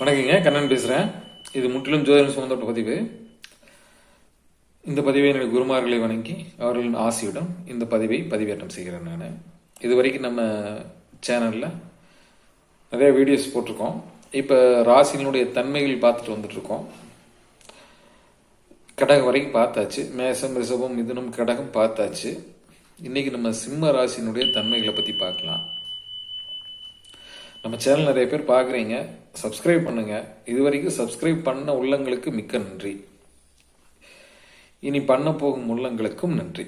வணக்கங்க கண்ணன் பேசுகிறேன் இது முற்றிலும் ஜோதிடம் சம்பந்தப்பட்ட பதிவு. இந்த பதிவை என்னுடைய குருமார்களை வணங்கி அவர்களின் ஆசையுடன் இந்த பதிவை பதிவேற்றம் செய்கிறேன் நான். இது வரைக்கும் நம்ம சேனலில் நிறைய வீடியோஸ் போட்டிருக்கோம். இப்போ ராசியினுடைய தன்மைகள் பார்த்துட்டு வந்துட்ருக்கோம் கடகம் வரைக்கும் பார்த்தாச்சு. மேசம் ரிஷபம் மிதுனம் கடகம் பார்த்தாச்சு. இன்றைக்கி நம்ம சிம்ம ராசியினுடைய தன்மைகளை பற்றி பார்க்கலாம். நம்ம சேனல் நிறைய பேர் பார்க்குறீங்க. சப்ஸ்கிரைப் பண்ணுங்க. இது வரைக்கும் சப்ஸ்கிரைப் பண்ண உள்ளங்களுக்கு மிக்க நன்றி. இனி பண்ண போகும் உள்ளங்களுக்கும் நன்றி.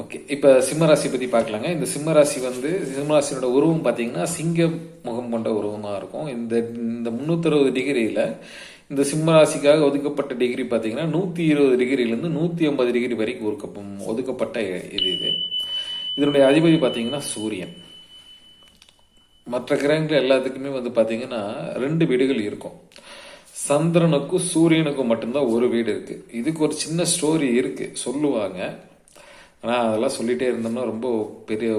ஓகே இப்போ சிம்மராசி பற்றி பார்க்கலாங்க. இந்த சிம்மராசி வந்து சிம்மராசியோட உருவம் பார்த்தீங்கன்னா சிங்க முகம் கொண்ட உருவமாக இருக்கும். இந்த இந்த முந்நூற்றறுபது டிகிரியில் இந்த சிம்மராசிக்காக ஒதுக்கப்பட்ட டிகிரி பார்த்தீங்கன்னா நூற்றி இருபது டிகிரிலேருந்து நூற்றி ஐம்பது டிகிரி வரைக்கும் ஒதுக்கப்பட்ட இது இது. இதனுடைய அதிபதி பார்த்தீங்கன்னா சூரியன். மற்ற கிரகங்கள் எல்லாத்துக்குமே வந்து பார்த்தீங்கன்னா ரெண்டு வீடுகள் இருக்கும். சந்திரனுக்கும் சூரியனுக்கும் மட்டும்தான் ஒரு வீடு இருக்கு. இதுக்கு ஒரு சின்ன ஸ்டோரி இருக்கு. சொல்லுவாங்க. ஆனால் அதெல்லாம் சொல்லிட்டே இருந்தோம்னா ரொம்ப பெரிய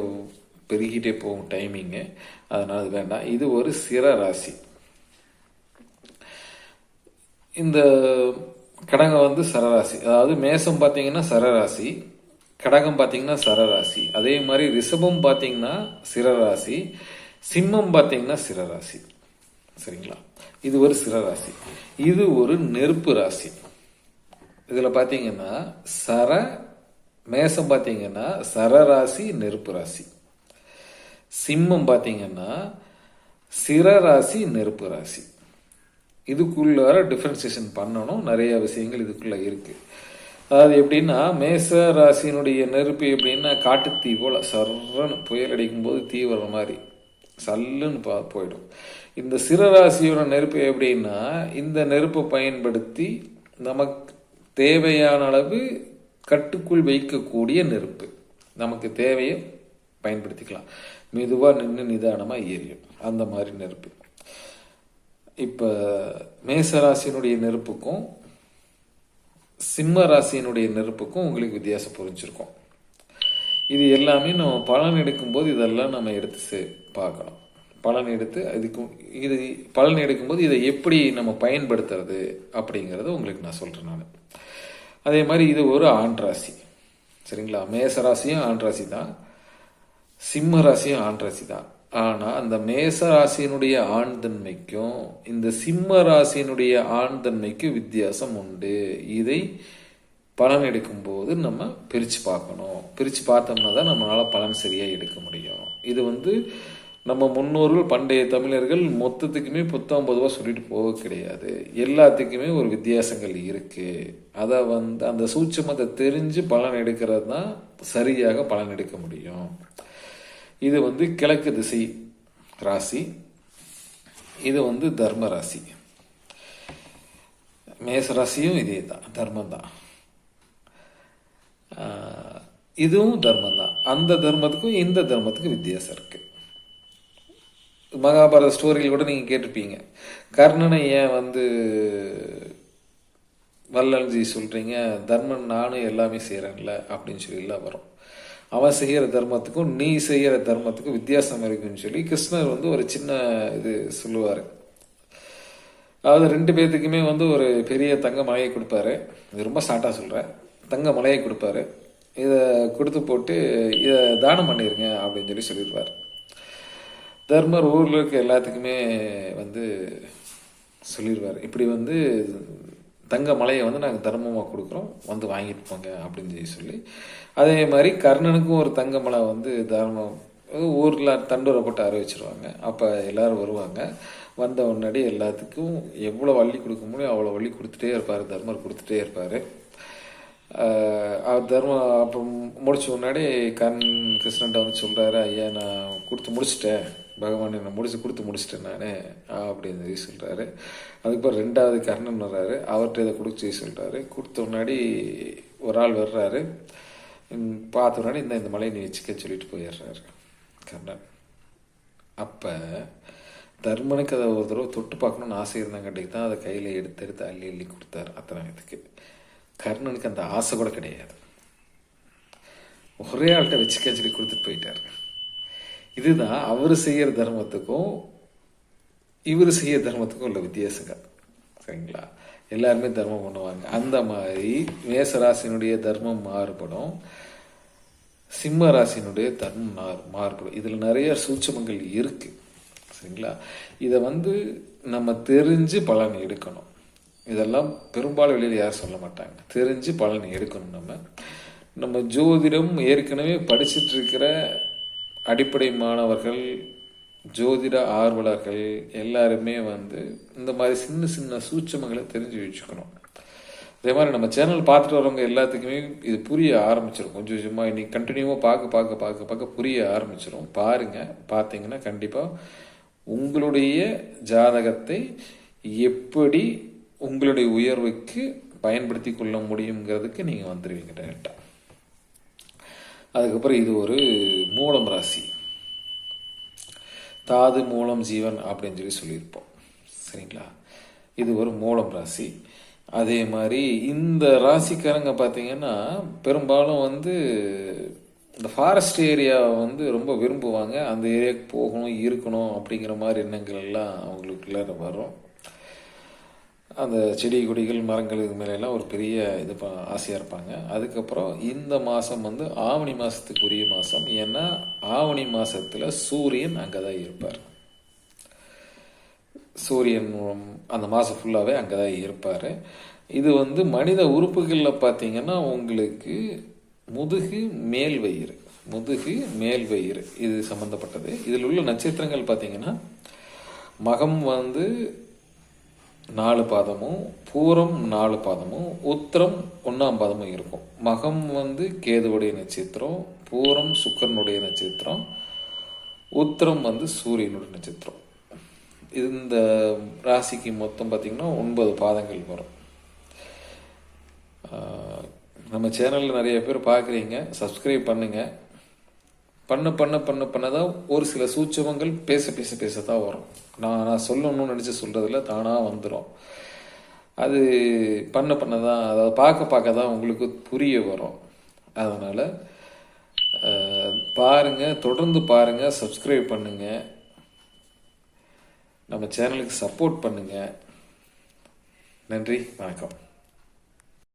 பெருகிட்டே போகும் டைமிங்கு அதனால் அது வேண்டாம். இது ஒரு சிற ராசி. இந்த கடகம் வந்து சரராசி. அதாவது மேசம் பார்த்தீங்கன்னா சரராசி. கடகம் பார்த்தீங்கன்னா சரராசி. அதே மாதிரி ரிஷபம் பார்த்தீங்கன்னா சிரராசி. சிம்மம் பார்த்தீங்கன்னா சிரராசி. சரிங்களா? இது ஒரு சிரராசி. இது ஒரு நெருப்பு ராசி. இதில் பார்த்தீங்கன்னா சர மேசம் பார்த்தீங்கன்னா சரராசி நெருப்பு ராசி. சிம்மம் பார்த்தீங்கன்னா சிரராசி நெருப்பு ராசி. இதுக்குள்ளார டிஃப்ரென்சியேஷன் பண்ணணும். நிறைய விஷயங்கள் இதுக்குள்ள இருக்கு. அதாவது எப்படின்னா மேச ராசியினுடைய நெருப்பு எப்படின்னா காட்டுத்தீ போல சர்றன்னு புயல் அடிக்கும் போது தீ வர்ற மாதிரி. சல்லுன்னு பா போயிடும். இந்த சிறராசியோட நெருப்பு எப்படின்னா இந்த நெருப்பை பயன்படுத்தி நமக்கு தேவையான அளவு கட்டுக்குள் வைக்கக்கூடிய நெருப்பு. நமக்கு தேவையை பயன்படுத்திக்கலாம். மெதுவாக நின்று நிதானமாக எரியும் அந்த மாதிரி நெருப்பு. இப்போ மேசராசியினுடைய நெருப்புக்கும் சிம்ம ராசியினுடைய நெருப்புக்கும் உங்களுக்கு வித்தியாசம் புரிஞ்சிருக்கும். இது எல்லாமே நம்ம பலன் எடுக்கும்போது இதெல்லாம் நம்ம எடுத்து பார்க்கலாம் பார்க்கணும். பலன் எடுத்து அதுக்கும் இது பலன் எடுக்கும்போது இதை எப்படி நம்ம பயன்படுத்துறது அப்படிங்கிறத உங்களுக்கு நான் சொல்கிறேன் நான். அதே மாதிரி இது ஒரு ஆண் ராசி. சரிங்களா? மேச ராசியும் ஆண் ராசி தான். சிம்ம ராசியும் ஆண் ராசி தான். ஆனால் அந்த மேச ராசியினுடைய ஆண் தன்மைக்கும் இந்த சிம்ம ராசியினுடைய ஆண் தன்மைக்கும் வித்தியாசம் உண்டு. இதை பலன் எடுக்கும்போது நம்ம பிரித்து பார்க்கணும். பிரித்து பார்த்தோம்னா தான் நம்மளால் பலன் சரியாக எடுக்க முடியும். இது வந்து நம்ம முன்னோர்கள் பண்டைய தமிழர்கள் மொத்தத்துக்குமே புத்தம் பொதுவாக சொல்லிட்டு போக கிடையாது. எல்லாத்துக்குமே ஒரு வித்தியாசங்கள் இருக்குது அதை வந்து அந்த சூட்சமத்தை தெரிஞ்சு பலன் எடுக்கிறது தான் சரியாக பலன் எடுக்க முடியும். இது வந்து கிழக்கு திசை ராசி. இது வந்து தர்ம ராசி. மேச ராசியும் இதே தான் தர்மம் தான் இதுவும் தர்மம் தான் அந்த தர்மத்துக்கும் இந்த தர்மத்துக்கும் வித்தியாசம் இருக்கு. மகாபாரத ஸ்டோரியில் கூட நீங்க கேட்டிருப்பீங்க. கர்ணனை ஏன் வந்து வல்லல்ஜி சொல்றீங்க தர்மன் நானும் எல்லாமே செய்கிறேன்ல அப்படின்னு சொல்லிலாம் வரும். அவன் செய்கிற தர்மத்துக்கும் நீ செய்கிற தர்மத்துக்கும் வித்தியாசம் இருக்குன்னு சொல்லி கிருஷ்ணர் வந்து ஒரு சின்ன இது சொல்லுவாரு. அதாவது ரெண்டு பேர்த்துக்குமே வந்து ஒரு பெரிய தங்க மலையை கொடுப்பாரு. இது ரொம்ப ஷார்ட்டாக சொல்கிறேன் தங்க மலையை கொடுப்பாரு. இதை கொடுத்து போட்டு இதை தானம் பண்ணிடுங்க அப்படின்னு சொல்லி சொல்லிடுவார் தர்மர் ஊரில் இருக்க எல்லாத்துக்குமே வந்து சொல்லிடுவார் இப்படி வந்து தங்க மலையை வந்து நாங்கள் தர்மமாக கொடுக்குறோம். வந்து வாங்கிட்டு போங்க அப்படின்னு சொல்லி சொல்லி அதே மாதிரி கர்ணனுக்கும் ஒரு தங்க மலை வந்து தர்மம் ஊரில் தண்டூரை போட்டு அறிவிச்சிருவாங்க. அப்போ எல்லோரும் வருவாங்க. வந்த முன்னாடி எல்லாத்துக்கும் எவ்வளோ வள்ளி கொடுக்க முடியும் அவ்வளோ வள்ளி கொடுத்துட்டே இருப்பார். தர்மர் கொடுத்துட்டே இருப்பார். தர்மம். அப்போ முடிச்ச முன்னாடி கண் கிருஷ்ணன்ட்ட வந்து சொல்கிறாரு ஐயா நான் கொடுத்து முடிச்சிட்டேன். பகவான் நான் முடிச்சு கொடுத்து முடிச்சிட்டேன் நான். அப்படின்னு சொல்லி சொல்கிறாரு அதுக்கப்புறம் ரெண்டாவது கர்ணன் வர்றாரு. அவர்கிட்ட இதை கொடுத்து சொல்கிறாரு கொடுத்த முன்னாடி ஒரு ஆள் வர்றாரு. பார்த்த முன்னாடி இந்த இந்த மலையை நீ வச்சுக்க சொல்லிட்டு போயிடுறாரு கர்ணன். அப்போ தர்மனுக்கு அதை ஒரு தடவை தொட்டு பார்க்கணுன்னு ஆசை இருந்தாங்காட்டிக்கு தான் அதை கையில் எடுத்து எடுத்து அள்ளி அள்ளி கொடுத்தாரு அத்தனை இதுக்கு கர்ணனுக்கு அந்த ஆசை கூட கிடையாது. ஒரே ஆள்கிட்ட வச்சுக்க சொல்லி கொடுத்துட்டு போயிட்டாரு. இதுதான் அவர் செய்கிற தர்மத்துக்கும் இவர் செய்கிற தர்மத்துக்கும் உள்ள வித்தியாசங்கள். சரிங்களா? எல்லாருமே தர்மம் பண்ணுவாங்க. அந்த மாதிரி மேசராசினுடைய தர்மம் மாறுபடும். சிம்ம ராசினுடைய தர்மம் மாறு மாறுபடும். இதில் நிறைய சூட்சமங்கள் இருக்குது சரிங்களா? இதை வந்து நம்ம தெரிஞ்சு பலன் எடுக்கணும். இதெல்லாம் பெரும்பாலும் வெளியில் யாரும் சொல்ல மாட்டாங்க. தெரிஞ்சு பலன் எடுக்கணும் நம்ம. நம்ம ஜோதிடம் ஏற்கனவே படிச்சுட்டு இருக்கிற அடிப்படை மாணவர்கள் ஜோதிட ஆர்வலர்கள் எல்லாருமே வந்து இந்த மாதிரி சின்ன சின்ன சூட்சமங்களை தெரிஞ்சு வச்சுக்கணும். அதே மாதிரி நம்ம சேனல் பார்த்துட்டு வரவங்க எல்லாத்துக்குமே இது புரிய ஆரம்பிச்சிடும் கொஞ்சம் கொஞ்சமாக இன்னைக்கு கண்டினியூவாக பார்க்க பார்க்க பார்க்க பார்க்க புரிய ஆரம்பிச்சிடும் பாருங்க பார்த்தீங்கன்னா கண்டிப்பாக உங்களுடைய ஜாதகத்தை எப்படி உங்களுடைய உயர்வுக்கு பயன்படுத்தி கொள்ள முடியுங்கிறதுக்கு நீங்கள் வந்துடுவீங்க டேரெக்டாக அதுக்கப்புறம் இது ஒரு மூலம் ராசி. தாது மூலம் ஜீவன் அப்படின்னு சொல்லி சொல்லியிருப்போம். சரிங்களா? இது ஒரு மூலம் ராசி. அதே மாதிரி இந்த ராசிக்காரங்க பார்த்தீங்கன்னா பெரும்பாலும் வந்து இந்த ஃபாரஸ்ட் ஏரியாவை வந்து ரொம்ப விரும்புவாங்க. அந்த ஏரியாவுக்கு போகணும் இருக்கணும் அப்படிங்கிற மாதிரி எண்ணங்கள் எல்லாம் அவங்களுக்குள்ள வரும். அந்த செடி கொடிகள் மரங்கள் இது மேலெல்லாம் ஒரு பெரிய இது ப ஆசையாக இருப்பாங்க. அதுக்கப்புறம் இந்த மாதம் வந்து ஆவணி மாதத்துக்குரிய மாதம் ஏன்னா ஆவணி மாதத்தில் சூரியன் அங்கே தான் இருப்பார். சூரியன் அந்த மாதம் ஃபுல்லாகவே அங்கே தான் இருப்பார். இது வந்து மனித உறுப்புகளில் பார்த்தீங்கன்னா உங்களுக்கு முதுகு மேல் வயிறு. முதுகு மேல் வயிறு. இது சம்மந்தப்பட்டது இதில் உள்ள நட்சத்திரங்கள் பார்த்தீங்கன்னா மகம் வந்து நாலு பாதமும் பூரம் நாலு பாதமும் உத்திரம் ஒன்றாம் பாதமும் இருக்கும். மகம் வந்து கேதுவுடைய நட்சத்திரம் பூரம் சுக்கரனுடைய நட்சத்திரம் உத்திரம் வந்து சூரியனுடைய நட்சத்திரம். இந்த ராசிக்கு மொத்தம் பார்த்திங்கன்னா ஒன்பது பாதங்கள் வரும். நம்ம சேனலில் நிறைய பேர் பார்க்குறீங்க சப்ஸ்கிரைப் பண்ணுங்கள் பண்ண பண்ண பண்ண பண்ண தான் ஒரு சில சூட்சமங்கள் பேச பேச பேச தான் வரும். நான் நான் சொல்லணும்னு நினச்சி சொல்கிறதுல தானாக வந்துடும் அது பண்ண பண்ண தான் அதாவது பார்க்க பார்க்க தான் உங்களுக்கு புரிய வரும். அதனால் பாருங்கள் தொடர்ந்து பாருங்கள் சப்ஸ்கிரைப் பண்ணுங்கள் நம்ம சேனலுக்கு சப்போர்ட் பண்ணுங்கள் நன்றி வணக்கம்.